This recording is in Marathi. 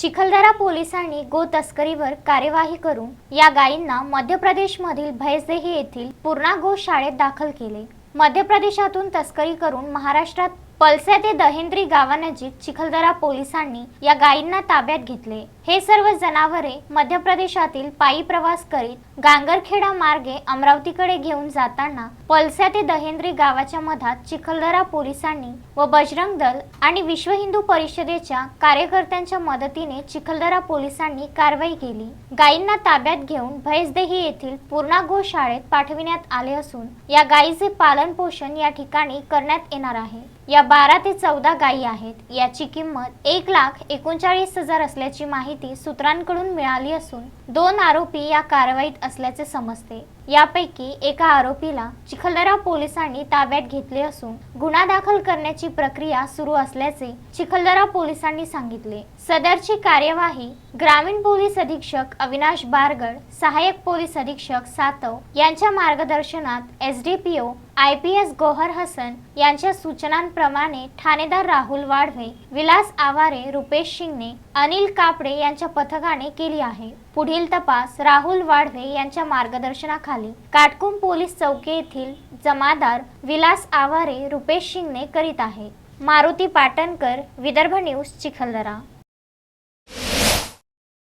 चिखलदरा पोलिसांनी गो तस्करीवर कार्यवाही करून या गायींना मध्य प्रदेशमधील भैसदेही येथील पूर्णा गो शाळेत दाखल केले. मध्य प्रदेशातून तस्करी करून महाराष्ट्रात पलसे ते दहेंद्री गावानजीक चिखलदरा पोलिसांनी या गायींना ताब्यात घेतले. हे सर्व जनावरे मध्य प्रदेशातील पायी प्रवास करीत गांगरखेडा मार्गे अमरावतीकडे घेऊन जाताना पलस्या ते दहेंद्री गावाच्या मधात चिखलदरा पोलिसांनी व बजरंग दल आणि विश्व हिंदू परिषदेच्या कार्यकर्त्यांच्या मदतीने चिखलदरा पोलिसांनी कारवाई केली. गायींना ताब्यात घेऊन भैसदेही येथील पूर्णा गो शाळेत पाठविण्यात आले असून या गायीचे पालन पोषण या ठिकाणी करण्यात येणार आहे. या बारा ते चौदा गायी आहेत. याची किंमत एक लाख एकोणचाळीस हजार असल्याची माहिती सूत्रांकडून मिळाली असून दोन आरोपी या कारवाईत असल्याचे समजते. यापैकी एका आरोपीला चिखलदरा पोलिसांनी ताब्यात घेतले असून गुन्हा दाखल करण्याची प्रक्रिया सुरू असल्याचे चिखलदरा पोलिसांनी सांगितले. सदरची कार्यवाही ग्रामीण पोलीस अधीक्षक अविनाश बारगड सहाय्यक पोलीस अधीक्षक सातव यांच्या मार्गदर्शनात S D P O I P S Gohar Hasan यांच्या सूचनांप्रमाणे ठाणेदार राहुल वाढवे विलास आवारे रुपेश शिंगणे अनिल कापडे यांच्या पथकाने केली आहे. पुढील तपास राहुल वाढवे यांच्या मार्गदर्शनाखाली काटकुम पोलीस चौकी येथील जमादार विलास आवारे रुपेश शिंगणे करीत आहे. मारुती पाटणकर विदर्भ न्यूज चिखलदरा.